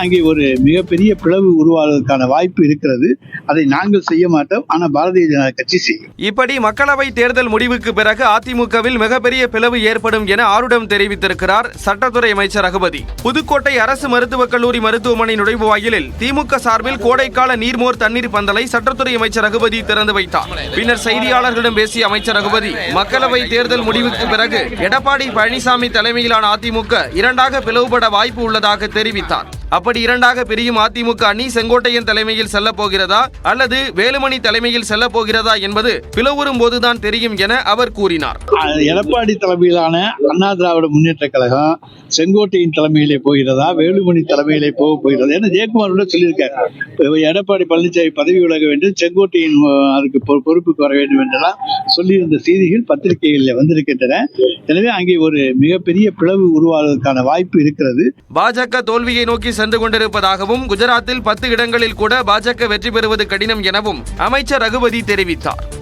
அங்கே ஒரு மிகப்பெரிய பிளவு உருவாவதற்கான வாய்ப்பு இருக்கிறது. அதை நாங்கள் செய்ய மாட்டோம். ஆனால் பாரதிய ஜனதா கட்சி செய்யும். இப்படி மக்களவை தேர்தல் முடிவுக்கு பிறகு அதிமுகவில் மிகப்பெரிய பிளவு ஏற்படும் என ஆருடம் தெரிவித்திருக்கிறார் சட்டத்துறை அமைச்சர் ரகுபதி. புதுக்கோட்டை அரசு மருத்துவக் கல்லூரி மருத்துவமனை நுழைவு வாயிலில் திமுக சார்பில் கோடைக்கால நீர்மோர் தண்ணீர் பந்தலை சட்டத்துறை அமைச்சர் ரகுபதி திறந்து வைத்தார். பின்னர் செய்தியாளர்களிடம் பேசிய அமைச்சர் ரகுபதி மக்களவை தேர்தல் முடிவுக்கு பிறகு எடப்பாடி பழனிசாமி தலைமையிலான அதிமுக இரண்டாக பிளவுபட வாய்ப்பு உள்ளதாக தெரிவித்தார். அப்படி இரண்டாக பிரியும் அதிமுக அணி செங்கோட்டையன் தலைமையில் செல்ல போகிறதா அல்லது வேலுமணி தலைமையில் செல்ல போகிறதா என்பது பிளவுறும் போதுதான் தெரியும் என அவர் கூறினார். எடப்பாடி தலைமையிலான அண்ணா திராவிட முன்னேற்ற கழகம் செங்கோட்டையின் தலைமையிலே போகிறதா வேலுமணி தலைமையிலே போக போகிறதா ஏன்னா ஜெயக்குமார் கூட சொல்லியிருக்காரு. எடப்பாடி பழனிசாமி பதவி விலக வேண்டும் செங்கோட்டையின் அதுக்கு பொ- பொறுப்புக்கு வர வேண்டும் என்றெல்லாம் சொல்லியிருந்த செய்திகள் பத்திரிகைகளில் வந்திருக்கின்றன. எனவே அங்கே ஒரு மிகப்பெரிய பிளவு உருவாவதற்கான வாய்ப்பு இருக்கிறது. பாஜக தோல்வியை நோக்கி சென்று கொண்டிருப்பதாகவும் குஜராத்தில் பத்து இடங்களில் கூட பாஜக வெற்றி பெறுவது கடினம் எனவும் அமைச்சர் ரகுபதி தெரிவித்தார்.